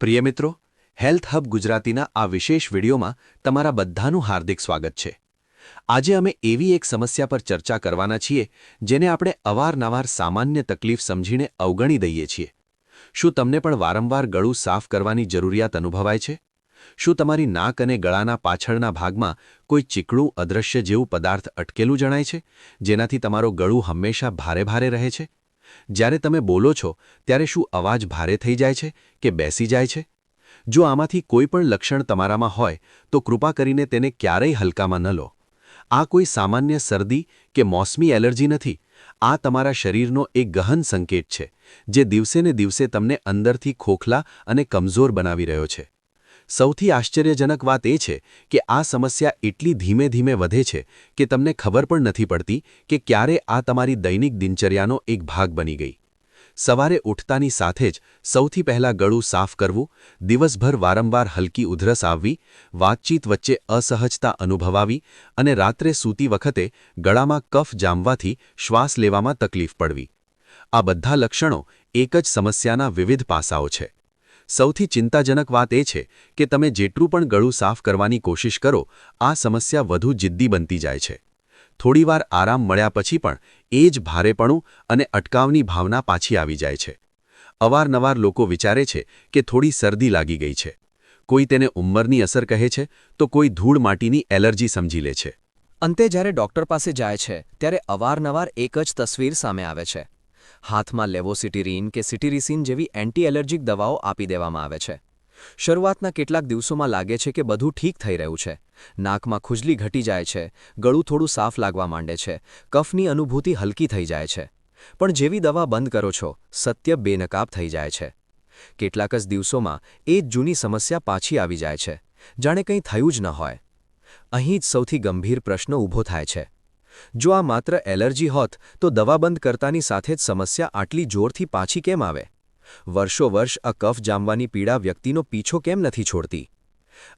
પ્રિય મિત્રો, health hub ગુજરાતીના આ વિશેષ વિડીયોમાં તમારા બધાનું હાર્દિક સ્વાગત છે. આજે અમે એવી એક સમસ્યા પર ચર્ચા કરવાના છીએ, જેને આપણે અવારનવાર સામાન્ય તકલીફ સમજીને અવગણી દઈએ છીએ. શું તમને પણ વારંવાર ગળું સાફ કરવાની જરૂરિયાત અનુભવાય છે? શું તમારી નાક અને ગળાના પાછળના ભાગમાં કોઈ ચીકણું અદૃશ્ય જેવું પદાર્થ અટકેલું જણાય છે, જેનાથી તમારો ગળું હંમેશા ભારે ભારે રહે છે? જ્યારે તમે બોલો છો, ત્યારે શું અવાજ ભારે થઈ જાય છે કે બેસી જાય છે? જો આમાંથી કોઈ પણ લક્ષણ તમારામાં હોય, તો કૃપા કરીને તેને ક્યારેય હલકામાં ન લો. આ કોઈ સામાન્ય શરદી કે મોસમી એલર્જી નથી. આ તમારા શરીરનો એક ગહન સંકેત છે, જે દિવસેને દિવસે તમને અંદરથી ખોખલા અને કમજોર બનાવી રહ્યો છે. સૌથી આશ્ચર્યજનક વાત એ છે કે આ સમસ્યા એટલી ધીમે ધીમે વધે છે કે તમને ખબર પણ નથી પડતી કે ક્યારે આ તમારી દૈનિક દિનચર્યાનો એક ભાગ બની ગઈ. સવારે ઉઠતાની સાથે જ સૌથી પહેલાં ગળું સાફ કરવું, દિવસભર વારંવાર હલકી ઉધરસ આવવી, વાતચીત વચ્ચે અસહજતા અનુભવાવી અને રાત્રે સૂતી વખતે ગળામાં કફ જામવાથી શ્વાસ લેવામાં તકલીફ પડવી. આ બધા લક્ષણો એક જ સમસ્યાના વિવિધ પાસાઓ છે. સૌથી ચિંતાજનક વાત એ છે કે તમે જેટલું પણ ગળું સાફ કરવાની કોશિશ કરો, આ સમસ્યા વધુ જિદ્દી બનતી જાય છે. થોડીવાર આરામ મળ્યા પછી પણ એ જ ભારેપણું અને અટકાવની ભાવના પાછી આવી જાય છે. અવારનવાર લોકો વિચારે છે કે થોડી શરદી લાગી ગઈ છે. કોઈ તેને ઉંમરની અસર કહે છે તો કોઈ ધૂળ માટીની એલર્જી સમજી લે છે. અંતે જ્યારે ડોક્ટર પાસે જાય છે, ત્યારે અવારનવાર એક જ તસવીર સામે આવે છે. હાથમાં લેવોસિટીરીન કે સિટીરિસિન જેવી એન્ટી એલર્જીક દવાઓ આપી દેવામાં આવે છે. શરૂઆતના કેટલાક દિવસોમાં લાગે છે કે બધું ઠીક થઈ રહ્યું છે. નાકમાં ખુજલી ઘટી જાય છે, ગળું થોડું સાફ લાગવા માંડે છે, કફની અનુભૂતિ હલકી થઈ જાય છે. પણ જેવી દવા બંધ કરો છો, સત્ય બેનકાબ થઈ જાય છે. કેટલાક જ દિવસોમાં એ જ જૂની સમસ્યા પાછી આવી જાય છે. જાણે કંઈ થયું જ ન હોય. અહીં જ સૌથી ગંભીર પ્રશ્ન ઊભો થાય છે. જો આ માત્ર એલર્જી હોત, તો દવા બંધ કરતાની સાથે જ સમસ્યા આટલી જોરથી પાછી કેમ આવે? વર્ષો વર્ષ આ કફ જામવાની પીડા વ્યક્તિનો પીછો કેમ નથી છોડતી?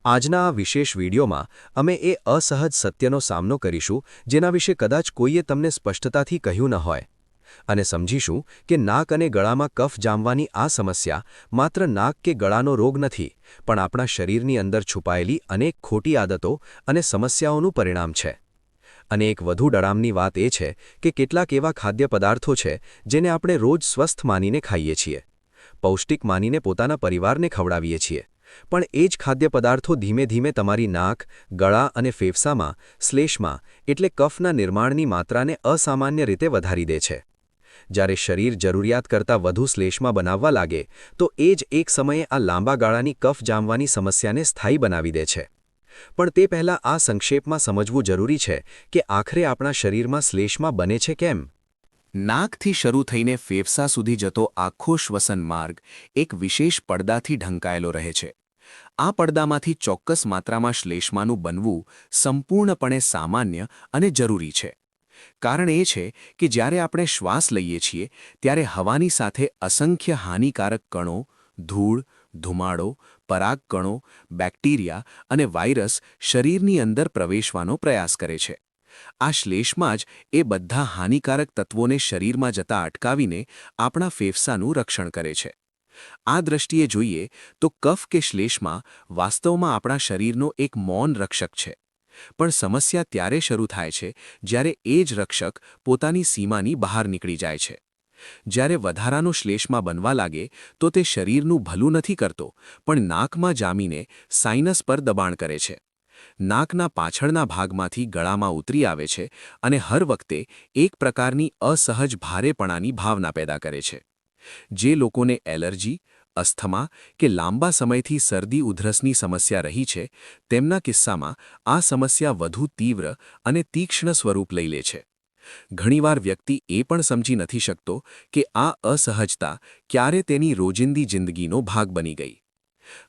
આજના આ વિશેષ વિડીયોમાં અમે એ અસહજ સત્યનો સામનો કરીશું, જેના વિશે કદાચ કોઈએ તમને સ્પષ્ટતાથી કહ્યું ન હોય. અને સમજીશું કે નાક અને ગળામાં કફ જામવાની આ સમસ્યા માત્ર નાક કે ગળાનો રોગ નથી, પણ આપણા શરીરની અંદર છુપાયેલી અનેક ખોટી આદતો અને સમસ્યાઓનું પરિણામ છે. અને એક વધુ ડરામની વાત એ છે કે કેટલાક એવા ખાદ્ય પદાર્થો છે જેને આપણે રોજ સ્વસ્થ માનીને ખાઈએ છીએ. પૌષ્ટિક માનીને પોતાના પરિવારને ખવડાવીએ છીએ. પણ એ જ ખાદ્ય પદાર્થો ધીમે ધીમે તમારી નાક, ગળા અને ફેફસામાં, શ્લેષમાં એટલે કફના નિર્માણની માત્રાને અસામાન્ય રીતે વધારી દે છે. જ્યારે શરીર જરૂરિયાત કરતાં વધુ શ્લેષમાં બનાવવા લાગે, તો એ જ એક સમયે આ લાંબા ગાળાની કફ જામવાની સમસ્યાને સ્થાયી બનાવી દે છે. પણ તે પહેલાં આ સંક્ષેપમાં સમજવું જરૂરી છે કે આખરે આપણા શરીરમાં શ્લેષમાં બને છે કેમ? નાકથી શરૂ થઈને ફેફસા સુધી જતો આખો શ્વસન માર્ગ એક વિશેષ પડદાથી ઢંકાયેલો રહે છે. આ પડદામાંથી ચોક્કસ માત્રામાં શ્લેષમાનું બનવું સંપૂર્ણપણે સામાન્ય અને જરૂરી છે. કારણ એ છે કે જ્યારે આપણે શ્વાસ લઈએ છીએ, ત્યારે હવાની સાથે અસંખ્ય હાનિકારક કણો, ધૂળ ધુમાડો, પરાગકણો, બેક્ટેરિયા અને વાયરસ શરીરની અંદર પ્રવેશવાનો પ્રયાસ કરે છે. આ શ્લેષમાં જ એ બધા હાનિકારક તત્વોને શરીરમાં જતા અટકાવીને આપણા ફેફસાનું રક્ષણ કરે છે. આ દ્રષ્ટિએ જોઈએ તો કફ કે શ્લેષમાં વાસ્તવમાં આપણા શરીરનો એક મૌન રક્ષક છે. પણ સમસ્યા ત્યારે શરૂ થાય છે જ્યારે એ જ રક્ષક પોતાની સીમાની બહાર નીકળી જાય છે. જ્યારે વધારાનો શ્લેષમાં બનવા લાગે, તો તે શરીરનું ભલું નથી કરતો, પણ નાકમાં જામીને સાઇનસ પર દબાણ કરે છે. નાકના પાછળના ભાગમાંથી ગળામાં ઉતરી આવે છે અને હર વખતે એક પ્રકારની અસહજ ભારેપણાની ભાવના પેદા કરે છે. જે લોકોને એલર્જી, અસ્થમા કે લાંબા સમયથી શરદી ઉધરસની સમસ્યા રહી છે, તેમના કિસ્સામાં આ સમસ્યા વધુ તીવ્ર અને તીક્ષ્ણ સ્વરૂપ લઈ લે છે. ઘણીવાર વ્યક્તિ એ પણ સમજી નથી શકતો કે આ અસહજતા ક્યારે તેની રોજિંદી જિંદગીનો ભાગ બની ગઈ.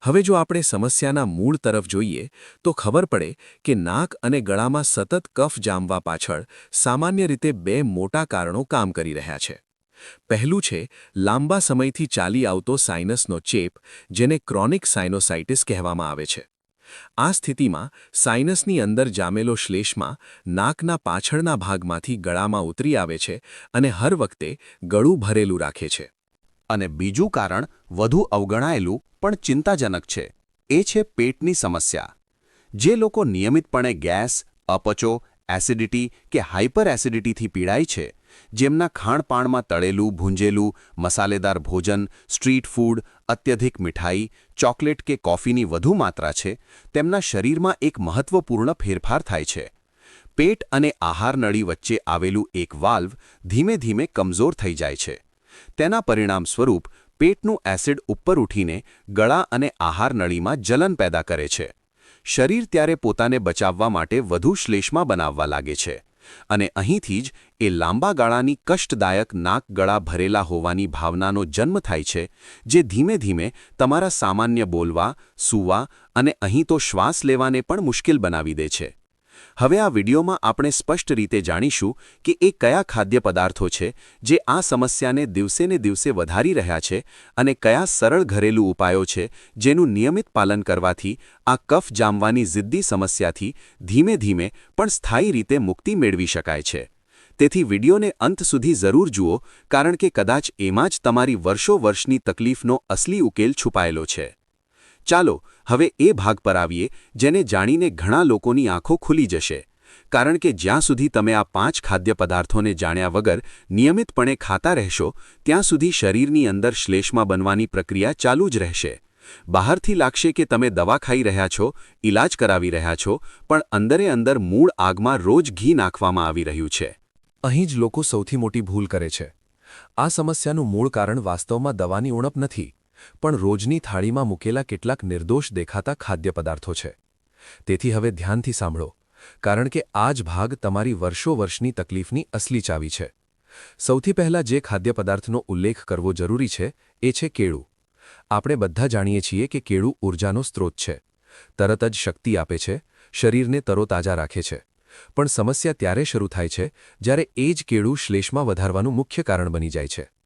હવે જો આપણે સમસ્યાના મૂળ તરફ જોઈએ, તો ખબર પડે કે નાક અને ગળામાં સતત કફ જામવા પાછળ સામાન્ય રીતે બે મોટા કારણો કામ કરી રહ્યા છે. પહેલું છે, લાંબા સમયથી ચાલી આવતો સાઇનસનો ચેપ, જેને ક્રોનિક સાઇનોસાઇટિસ કહેવામાં આવે છે. આ સ્થિતિમાં સાઇનસની અંદર જામેલો શ્લેષમાં નાકના પાછળના ભાગમાંથી ગળામાં ઉતરી આવે છે અને હર વખતે ગળું ભરેલું રાખે છે. અને બીજું કારણ વધુ અવગણાયેલું પણ ચિંતાજનક છે. એ છે પેટની સમસ્યા. જે લોકો નિયમિતપણે ગેસ, અપચો, એસિડિટી કે હાઇપર એસિડિટીથી પીડાય છે જેમના ખાણપાણમાં તળેલું, ભૂંજેલું, મસાલેદાર ભોજન, સ્ટ્રીટ ફૂડ, અત્યધિક મીઠાઈ, ચોકલેટ કે કોફીની વધુ માત્રા છે, તેમના શરીરમાં એક મહત્વપૂર્ણ ફેરફાર થાય છે. પેટ અને આહાર નળી વચ્ચે આવેલું એક વાલ્વ ધીમે ધીમે કમજોર થઈ જાય છે. તેના પરિણામ સ્વરૂપ, પેટનું એસિડ ઉપર ઉઠીને ગળા અને આહાર નળીમાં જલન પેદા કરે છે. શરીર ત્યારે પોતાને બચાવવા માટે વધુ શ્લેષમાં બનાવવા લાગે છે. અને અહીંથી જ એ લાંબા ગાળાની કષ્ટદાયક નાક ગળા ભરેલા હોવાની ભાવનાનો જન્મ થાય છે, જે ધીમે ધીમે તમારા સામાન્ય બોલવા, સૂવા અને અહીં તો શ્વાસ લેવાને પણ મુશ્કેલ બનાવી દે છે. હવે આ વિડીયોમાં આપણે સ્પષ્ટ રીતે જાણીશું કે એ કયા ખાદ્ય પદાર્થો છે જે આ સમસ્યાને દિવસેને દિવસે વધારી રહ્યા છે અને કયા સરળ ઘરેલું ઉપાયો છે જેનું નિયમિત પાલન કરવાથી આ કફ જામવાની જિદ્દી સમસ્યાથી ધીમે ધીમે પણ સ્થાયી રીતે મુક્તિ મેળવી શકાય છે. તેથી વિડીયોને અંત સુધી જરૂર જુઓ, કારણ કે કદાચ એમાં જ તમારી વર્ષો વર્ષની તકલીફનો અસલી ઉકેલ છુપાયેલો છે. ચાલો, હવે એ ભાગ પર આવીએ, જેને જાણીને ઘણા લોકોની આંખો ખુલી જશે. કારણ કે જ્યાં સુધી તમે આ પાંચ ખાદ્ય પદાર્થોને જાણ્યા વગર નિયમિતપણે ખાતા રહેશો, ત્યાં સુધી શરીરની અંદર શ્લેષમાં બનવાની પ્રક્રિયા ચાલુ જ રહેશે. બહારથી લાગશે કે તમે દવા ખાઈ રહ્યા છો ઇલાજ કરાવી રહ્યા છો, પણ અંદરે અંદર મૂળ આગમાં રોજ ઘી નાખવામાં આવી રહ્યું છે. અહીં જ લોકો સૌથી મોટી ભૂલ કરે છે. આ સમસ્યાનું મૂળ કારણ વાસ્તવમાં દવાની ઉણપ નથી. પણ રોજની થાળીમાં મૂકેલા કેટલાક નિર્દોષ દેખાતા ખાદ્ય પદાર્થો છે. તેથી હવે ધ્યાનથી સાંભળો, કારણ કે આ જ ભાગ તમારી વર્ષો વર્ષની તકલીફની અસલી ચાવી છે. સૌથી પહેલા જે ખાદ્ય પદાર્થનો ઉલ્લેખ કરવો જરૂરી છે, એ છે કેળું. આપણે બધા જાણીએ છીએ કે કેળું ઊર્જાનો સ્ત્રોત છે. તરત જ શક્તિ આપે છે, શરીરને તરોતાજા રાખે છે. પણ સમસ્યા ત્યારે શરૂ થાય છે, જ્યારે એ જ કેળું શ્લેષમાં વધારવાનું મુખ્ય કારણ બની જાય છે.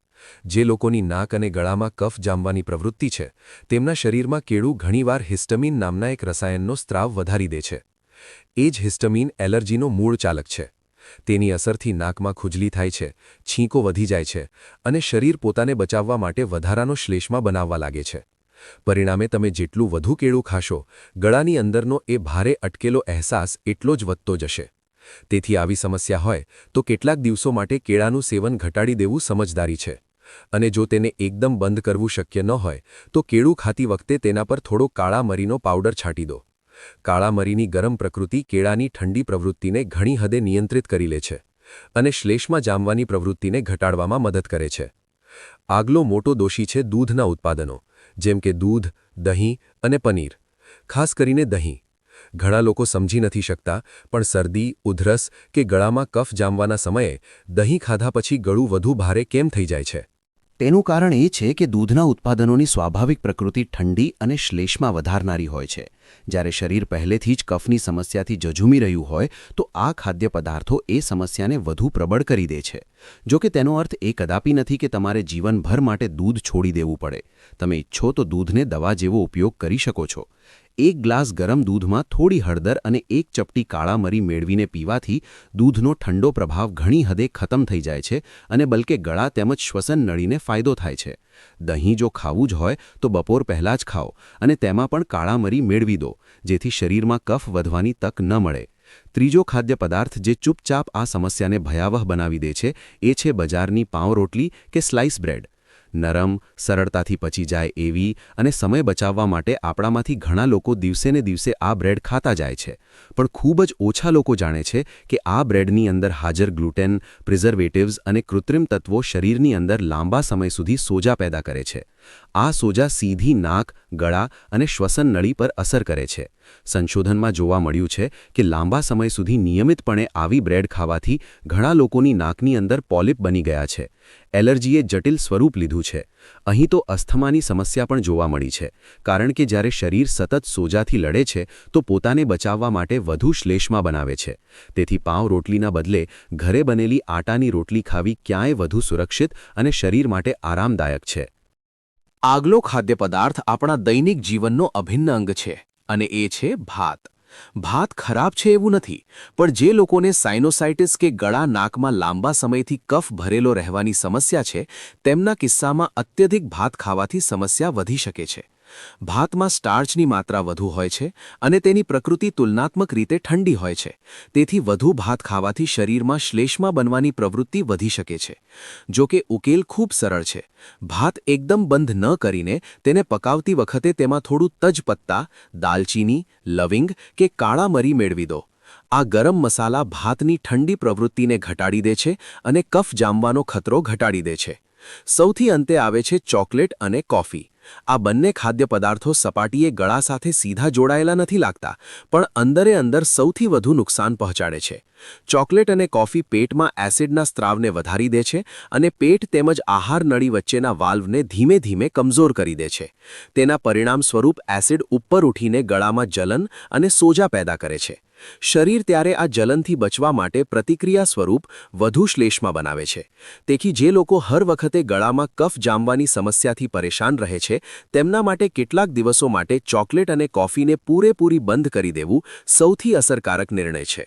જે લોકોની નાક અને ગળામાં કફ જામવાની પ્રવૃત્તિ છે, તેમના શરીરમાં કેળું ઘણીવાર હિસ્ટમીન નામના એક રસાયણનો સ્ત્રાવ વધારી દે છે. એ જ હિસ્ટમીન એલર્જીનો મૂળ ચાલક છે. તેની અસરથી નાકમાં ખુજલી થાય છે, છીંકો વધી જાય છે અને શરીર પોતાને બચાવવા માટે વધારાનો શ્લેષમાં બનાવવા લાગે છે. પરિણામે તમે જેટલું વધુ કેળું ખાશો, ગળાની અંદરનો એ ભારે અટકેલો અહેસાસ એટલો જ વધતો જશે. તેથી આવી સમસ્યા હોય તો કેટલાક દિવસો માટે કેળાનું સેવન ઘટાડી દેવું સમજદારી છે. અને જો તેને એકદમ બંધ કરવું શક્ય ન હોય, તો કેળું ખાતી વખતે તેના પર થોડો કાળા મરીનો પાવડર છાંટી દો. કાળા મરીની ગરમ પ્રકૃતિ કેળાની ઠંડી પ્રવૃત્તિને ઘણી હદે નિયંત્રિત કરી લે છે અને શ્લેષમાં જામવાની પ્રવૃત્તિને ઘટાડવામાં મદદ કરે છે. આગલો મોટો દોષી છે દૂધના ઉત્પાદનો, જેમ કે દૂધ, દહીં અને પનીર. ખાસ કરીને દહીં. ઘણા લોકો સમજી નથી શકતા, પણ શરદી, ઉધરસ કે ગળામાં કફ જામવાના સમયે દહીં ખાધા પછી ગળું વધુ ભારે કેમ થઈ જાય છે? તેનું કારણ એ છે કે દૂધના ઉત્પાદનોની સ્વાભાવિક પ્રકૃતિ ઠંડી અને શ્લેષમાં વધારનારી હોય છે. જ્યારે શરીર પહેલેથી જ કફની સમસ્યાથી જજુમી રહ્યું હોય, તો આ ખાદ્ય પદાર્થો એ સમસ્યાને વધુ પ્રબળ કરી દે છે. જો કે તેનો અર્થ એ કદાપી નથી કે તમારે જીવનભર માટે દૂધ છોડી દેવું પડે. તમે ઈચ્છો તો દૂધને દવા જેવો ઉપયોગ કરી શકો છો. એક ગ્લાસ ગરમ દૂધમાં થોડી હળદર અને એક ચપટી કાળા મરી મેળવીને પીવાથી દૂધનો ઠંડો પ્રભાવ ઘણી હદે ખતમ થઈ જાય છે અને બલકે ગળા તેમજ શ્વસન નળીને ફાયદો થાય છે. દહીં જો ખાવું જ હોય તો બપોર પહેલાં જ ખાઓ અને તેમાં પણ કાળા મરી મેળવી દો, જેથી શરીરમાં કફ વધવાની તક ન મળે. ત્રીજો ખાદ્ય પદાર્થ જે ચૂપચાપ આ સમસ્યાને ભયાવહ બનાવી દે છે એ છે બજારની પાઉં રોટલી કે સ્લાઇસ બ્રેડ. નરમ, સરળતાથી પચી જાય એવી અને સમય બચાવવા માટે આપણામાંથી ઘણા લોકો દિવસેને દિવસે આ બ્રેડ ખાતા જાય છે. પણ ખૂબ જ ઓછા લોકો જાણે છે કે આ બ્રેડની અંદર હાજર ગ્લુટેન પ્રિઝર્વેટિવ્સ અને કૃત્રિમ તત્વો શરીરની અંદર લાંબા સમય સુધી સોજા પેદા કરે છે. આ સોજા સીધી નાક, ગળા અને શ્વસન નળી પર અસર કરે છે. સંશોધનમાં જોવા મળ્યું છે કે લાંબા સમય સુધી નિયમિતપણે આવી બ્રેડ ખાવાથી ઘણા લોકોની નાકની અંદર પોલિપ બની ગયા છે. એલર્જીએ જટિલ સ્વરૂપ લીધું છે. અહીં તો અસ્થમાની સમસ્યા પણ જોવા મળી છે, કારણ કે જ્યારે શરીર સતત સોજાથી લડે છે, તો પોતાને બચાવવા માટે વધુ શ્લેષમાં બનાવે છે. તેથી પાવ રોટલીના બદલે ઘરે બનેલી આટાની રોટલી ખાવી ક્યાંય વધુ સુરક્ષિત અને શરીર માટે આરામદાયક છે. આગલો ખાદ્ય પદાર્થ આપણા દૈનિક જીવનનો અભિન્ન અંગ છે, અને એ છે ભાત. ભાત ખરાબ છે એવું નથી, પણ જે લોકોને સાઇનોસાઇટિસ કે ગળા નાકમાં લાંબા સમયથી કફ ભરેલો રહેવાની સમસ્યા છે, તેમના કિસ્સામાં અત્યધિક ભાત ખાવાથી સમસ્યા વધી શકે છે. ભાતમાં સ્ટાર્ચની માત્રા વધુ હોય છે અને તેની પ્રકૃતિ તુલનાત્મક રીતે ઠંડી હોય છે. તેથી વધુ ભાત ખાવાથી શરીરમાં શ્લેષ્મા બનવાની પ્રવૃત્તિ વધી શકે છે. જો કે ઉકેલ ખૂબ સરળ છે. ભાત એકદમ બંધ ન કરીને તેને પકાવતી વખતે તેમાં થોડું તજપત્તા, દાલચીની, લવિંગ કે કાળા મરી મેળવી દો. આ ગરમ મસાલા ભાતની ઠંડી પ્રવૃત્તિને ઘટાડી દે છે અને કફ જામવાનો ખતરો ઘટાડી દે છે. સૌથી અંતે આવે છે ચોકલેટ અને કોફી. આ બંને ખાદ્ય પદાર્થો સપાટીએ ગળા સાથે સીધા જોડાયેલા નથી લાગતા, પણ અંદરે અંદર સૌથી વધુ નુકસાન પહોંચાડે છે. ચોકલેટ અને કોફી પેટમાં એસિડના સ્ત્રાવને વધારી દે છે અને પેટ તેમજ આહાર નળી વચ્ચેના વાલ્વને ધીમે ધીમે કમજોર કરી દે છે. તેના પરિણામ સ્વરૂપ એસિડ ઉપર ઉઠીને ગળામાં જલન અને સોજા પેદા કરે છે. શરીર ત્યારે આ જલનથી બચવા માટે પ્રતિક્રિયા સ્વરૂપ વધુ શ્લેષ્મા બનાવે છે. તેથી જે લોકો હર વખતે ગળામાં કફ જામવાની સમસ્યાથી પરેશાન રહે છે, તેમના માટે કેટલાક દિવસો માટે ચોકલેટ અને કોફીને પૂરેપૂરી બંધ કરી દેવું સૌથી અસરકારક નિર્ણય છે.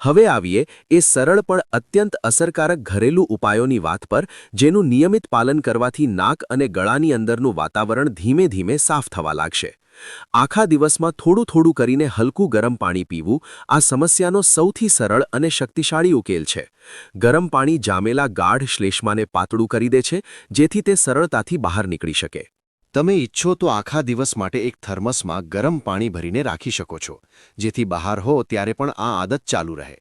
હવે આવીએ એ સરળ પણ અત્યંત અસરકારક ઘરેલું ઉપાયોની વાત પર, જેનું નિયમિત પાલન કરવાથી નાક અને ગળાની અંદરનું વાતાવરણ ધીમે ધીમે સાફ થવા લાગશે. આખા દિવસમાં થોડું થોડું કરીને હલકું ગરમ પાણી પીવું આ સમસ્યાનો સૌથી સરળ અને શક્તિશાળી ઉકેલ છે. ગરમ પાણી જામેલા ગાઢ શ્લેષ્માને પાતળું કરી દે છે, જેથી તે સરળતાથી બહાર નીકળી શકે. તમે ઈચ્છો તો આખા દિવસ માટે એક થર્મસમાં ગરમ પાણી ભરીને રાખી શકો છો, જેથી બહાર હો ત્યારે પણ આ આદત ચાલુ રહે.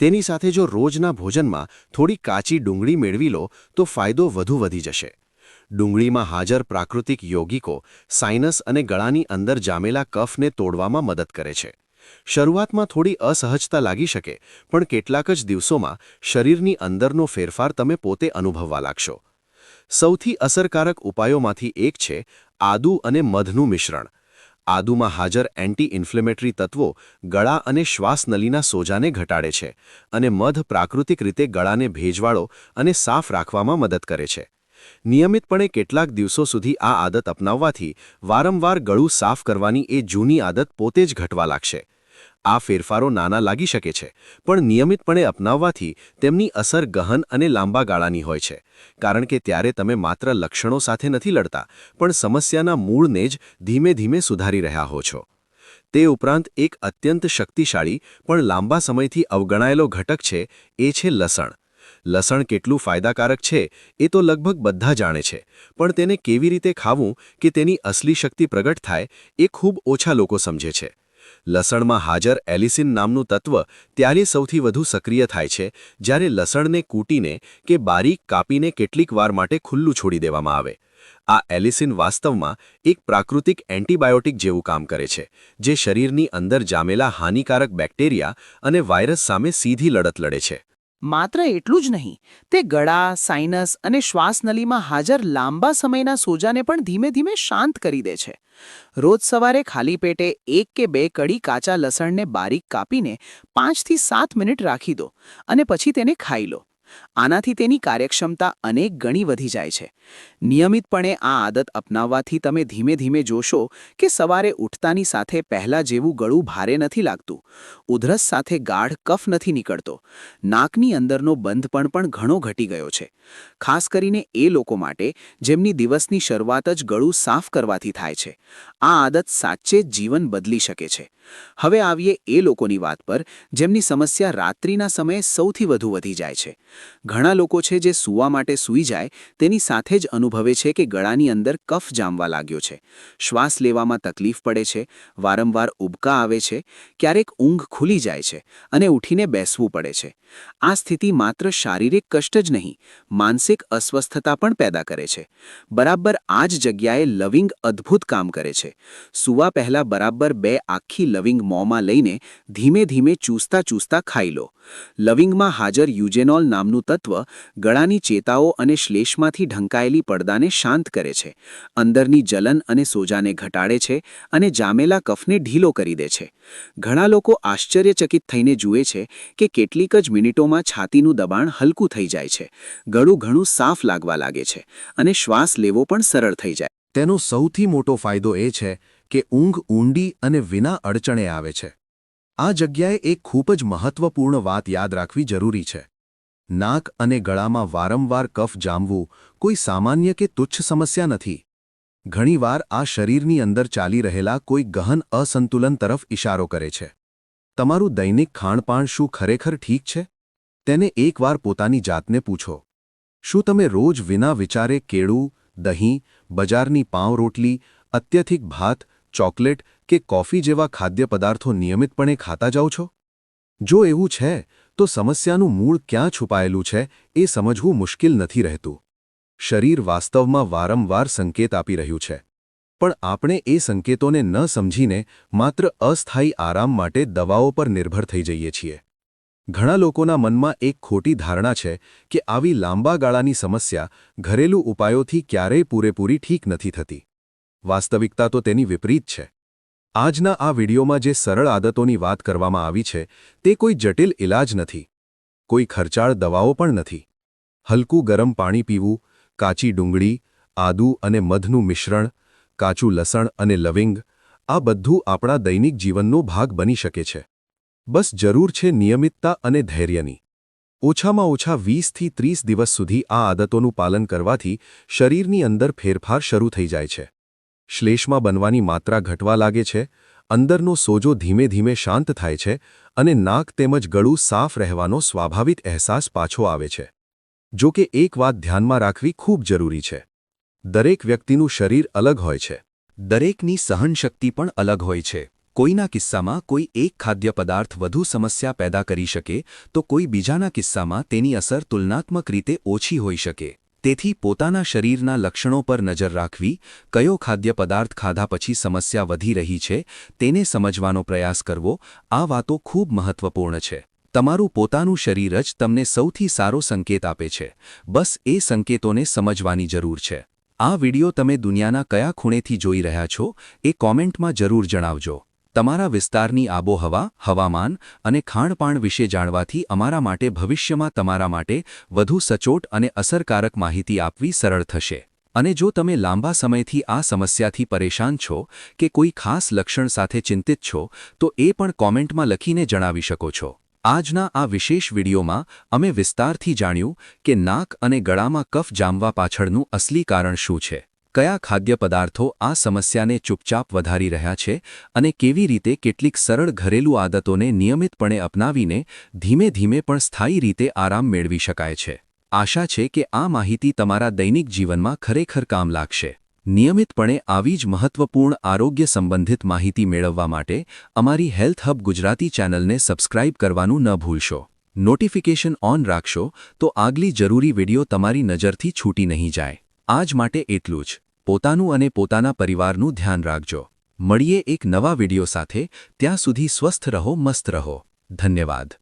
તેની સાથે જો રોજના ભોજનમાં થોડી કાચી ડુંગળી મેળવી લો, તો ફાયદો વધુ વધી જશે. ડુંગળીમાં હાજર પ્રાકૃતિક યૌગિકો સાઇનસ અને ગળાની અંદર જામેલા કફને તોડવામાં મદદ કરે છે. શરૂઆતમાં થોડી અસહજતા લાગી શકે, પણ કેટલાક જ દિવસોમાં શરીરની અંદરનો ફેરફાર તમે પોતે અનુભવવા લાગશો. સૌથી અસરકારક ઉપાયોમાંથી એક છે આદુ અને મધનું મિશ્રણ. આદુમાં હાજર એન્ટી ઇન્ફ્લેમેટરી તત્વો ગળા અને શ્વાસનલીના સોજાને ઘટાડે છે અને મધ પ્રાકૃતિક રીતે ગળાને ભેજવાળો અને સાફ રાખવામાં મદદ કરે છે. નિયમિતપણે કેટલાક દિવસો સુધી આ આદત અપનાવવાથી વારંવાર ગળું સાફ કરવાની એ જૂની આદત પોતે જ ઘટવા લાગશે. આ ફેરફારો નાના લાગી શકે છે, પણ નિયમિતપણે અપનાવવાથી તેમની અસર ગહન અને લાંબા ગાળાની હોય છે. કારણ કે ત્યારે તમે માત્ર લક્ષણો સાથે નથી લડતા, પણ સમસ્યાના મૂળને જ ધીમે ધીમે સુધારી રહ્યા હો છો. તે ઉપરાંત એક અત્યંત શક્તિશાળી પણ લાંબા સમયથી અવગણાયેલો ઘટક છે, એ છે લસણ. લસણ કેટલું ફાયદાકારક છે એ તો લગભગ બધા જાણે છે. પણ તેને કેવી રીતે ખાવું કે તેની અસલી શક્તિ પ્રગટ થાય એ ખૂબ ઓછા લોકો સમજે છે. લસણમાં હાજર એલિસિન નામનું તત્વ ત્યારે સૌથી વધુ સક્રિય થાય છે જ્યારે લસણને કૂટીને કે બારીક કાપીને કેટલીક વાર માટે ખુલ્લું છોડી દેવામાં આવે. આ એલિસિન વાસ્તવમાં એક પ્રાકૃતિક એન્ટીબાયોટિક જેવું કામ કરે છે, જે શરીરની અંદર જામેલા હાનિકારક બેક્ટેરિયા અને વાયરસ સામે સીધી લડત લડે છે. માત્ર એટલું જ નહીં, તે ગળા, સાઇનસ અને શ્વાસનલીમાં હાજર લાંબા સમયના સોજાને પણ ધીમે ધીમે શાંત કરી દે છે. રોજ સવારે ખાલી પેટે એક કે બે કડી કાચા લસણને બારીક કાપીને પાંચથી સાત મિનિટ રાખી દો અને પછી તેને ખાઈ લો. આનાથી તેની કાર્યક્ષમતા અનેક ગણી વધી જાય છે. નિયમિતપણે આ આદત અપનાવવાથી તમે ધીમે ધીમે જોશો કે સવારે ઉઠતાની સાથે પહેલાં જેવું ગળું ભારે નથી લાગતું. ઉધરસ સાથે ગાઢ કફ નથી નીકળતો. નાકની અંદરનો બંધપણ પણ ઘણો ઘટી ગયો છે. ખાસ કરીને એ લોકો માટે જેમની દિવસની શરૂઆત જ ગળું સાફ કરવાથી થાય છે. આ આદત સાચે જીવન બદલી શકે છે. હવે આવીએ એ લોકોની વાત પર, જેમની સમસ્યા રાત્રિના સમયે સૌથી વધુ વધી જાય છે. ઘણા લોકો છે જે સૂવા માટે સૂઈ જાય, તેની સાથે જ અનુભવે છે કે ગળાની અંદર કફ જામવા લાગ્યો છે. શ્વાસ લેવામાં તકલીફ પડે છે, વારંવાર ઉબકા આવે છે, ક્યારેક ઊંઘ ખુલી જાય છે અને ઉઠીને બેસવું પડે છે. આ સ્થિતિ માત્ર શારીરિક કષ્ટ જ નહીં, માનસિક અસ્વસ્થતા પણ પેદા કરે છે. બરાબર આ જ જગ્યાએ લવિંગ અદ્ભુત કામ કરે છે. સૂવા પહેલા બરાબર બે આખી લવિંગ મોંમાં લઈને ધીમે ધીમે ચૂસતા ચૂસતા ખાઈ લો. લવિંગમાં હાજર યુજેનોલ નામનું તત્વ ગળાની ચેતાઓ અને શ્લેષમાંથી ઢંકાયેલી પડદાને શાંત કરે છે. અંદરની જલન અને સોજાને ઘટાડે છે અને જામેલા કફને ઢીલો કરી દે છે. ઘણા લોકો આશ્ચર્યચકિત થઈને જુએ છે કે કેટલીક જ મિનિટોમાં છાતીનું દબાણ હલકું થઈ જાય છે. ગળું ઘણું સાફ લાગવા લાગે છે અને શ્વાસ લેવો પણ સરળ થઈ જાય. તેનો સૌથી મોટો ફાયદો એ છે કે ઊંઘ ઊંડી અને વિના અડચણે આવે છે. આ જગ્યાએ એક ખૂબ જ મહત્વપૂર્ણ વાત યાદ રાખવી જરૂરી છે. નાક અને ગળામાં વારંવાર કફ જામવું કોઈ સામાન્ય કે તુચ્છ સમસ્યા નથી. ઘણીવાર આ શરીરની અંદર ચાલી રહેલા કોઈ ગહન અસંતુલન તરફ ઇશારો કરે છે. તમારું દૈનિક ખાણપાણ શું ખરેખર ઠીક છે? તેને એકવાર પોતાની જાતને પૂછો. શું તમે રોજ વિના વિચારે કેળું, દહીં, બજારની પાંવ રોટલી, અત્યધિક ભાત, ચોકલેટ કે કોફી જેવા ખાદ્ય પદાર્થો નિયમિતપણે ખાતા જાઓ છો? જો એવું છે તો સમસ્યાનું મૂળ ક્યાં છુપાયેલું છે, એ સમજવું મુશ્કેલ નથી રહેતું. શરીર વાસ્તવમાં વારંવાર સંકેત આપી રહ્યું છે. પણ આપણે એ સંકેતોને ન સમજીને માત્ર અસ્થાયી આરામ માટે દવાઓ પર નિર્ભર થઈ જઈએ છીએ. ઘણા લોકોના મનમાં એક ખોટી ધારણા છે કે આવી લાંબા ગાળાની સમસ્યા ઘરેલું ઉપાયોથી ક્યારેય પૂરેપૂરી ઠીક નથી થતી. વાસ્તવિકતા તો તેની વિપરીત છે. આજના આ વિડીયોમાં જે સરળ આદતોની વાત કરવામાં આવી છે, તે કોઈ જટિલ ઇલાજ નથી. કોઈ ખર્ચાળ દવાઓ પણ નથી. હલકું ગરમ પાણી પીવું, કાચી ડુંગળી, આદુ અને મધનું મિશ્રણ, કાચું લસણ અને લવિંગ, આ બધું આપણા દૈનિક જીવનનો ભાગ બની શકે છે. બસ જરૂર છે નિયમિતતા અને ધૈર્યની. ઓછામાં ઓછા વીસથી ત્રીસ દિવસ સુધી આ આદતોનું પાલન કરવાથી શરીરની અંદર ફેરફાર શરૂ થઈ જાય છે. શ્લેષમાં બનવાની માત્રા ઘટવા લાગે છે, અંદરનો સોજો ધીમે ધીમે શાંત થાય છે અને નાક તેમજ ગળું સાફ રહેવાનો સ્વાભાવિક અહેસાસ પાછો આવે છે. જો કે એક વાત ધ્યાનમાં રાખવી ખૂબ જરૂરી છે. દરેક વ્યક્તિનું શરીર અલગ હોય છે. દરેકની સહનશક્તિ પણ અલગ હોય છે. કોઈના કિસ્સામાં કોઈ એક ખાદ્ય પદાર્થ વધુ સમસ્યા પેદા કરી શકે તો કોઈ બીજાના કિસ્સામાં તેની અસર તુલનાત્મક રીતે ઓછી હોઈ શકે. તેથી પોતાના શરીરના લક્ષણો પર નજર રાખવી, કયો ખાદ્ય પદાર્થ ખાધા પછી સમસ્યા વધી રહી છે, તેને સમજવાનો પ્રયાસ કરવો, આ વાતો ખૂબ મહત્વપૂર્ણ છે. તમારું પોતાનું શરીર જ તમને સૌથી સારો સંકેત આપે છે. બસ એ સંકેતોને સમજવાની જરૂર છે. આ વિડિયો તમે દુનિયાના કયા ખૂણેથી જોઈ રહ્યા છો, એ કોમેન્ટમાં જરૂર જણાવજો. તમારા વિસ્તારની આબોહવા, હવામાન અને ખાણપાણ વિશે જાણવાથી અમારા માટે ભવિષ્યમાં તમારા માટે વધુ સચોટ અને અસરકારક માહિતી આપવી સરળ થશે. અને જો તમે લાંબા સમયથી આ સમસ્યાથી પરેશાન છો કે કોઈ ખાસ લક્ષણ સાથે ચિંતિત છો, તો એ પણ કોમેન્ટમાં લખીને જણાવી શકો છો. આજના આ વિશેષ વિડીયોમાં અમે વિસ્તારથી જાણ્યું કે નાક અને ગળામાં કફ જામવા પાછળનું અસલી કારણ શું છે. કયા ખાદ્ય પદાર્થો આ સમસ્યાને ચૂપચાપ વધારી રહ્યા છે અને કેવી રીતે કેટલીક સરળ ઘરેલું આદતોને નિયમિતપણે અપનાવીને ધીમે ધીમે પણ સ્થાયી રીતે આરામ મેળવી શકાય છે. આશા છે કે આ માહિતી તમારા દૈનિક જીવનમાં ખરેખર કામ લાગશે. નિયમિતપણે આવી જ મહત્વપૂર્ણ આરોગ્ય સંબંધિત માહિતી મેળવવા માટે અમારી હેલ્થ હબ ગુજરાતી ચેનલને સબસ્ક્રાઇબ કરવાનું ન ભૂલશો. નોટિફિકેશન ઓન રાખશો તો આગલી જરૂરી વિડિયો તમારી નજરથી છૂટી નહીં જાય. આજ માટે એટલું જ. પોતાનું અને પોતાના પરિવારનું ધ્યાન રાખજો. મળીએ એક નવા વિડિયો સાથે. ત્યાં સુધી સ્વસ્થ રહો, મસ્ત રહો. ધન્યવાદ.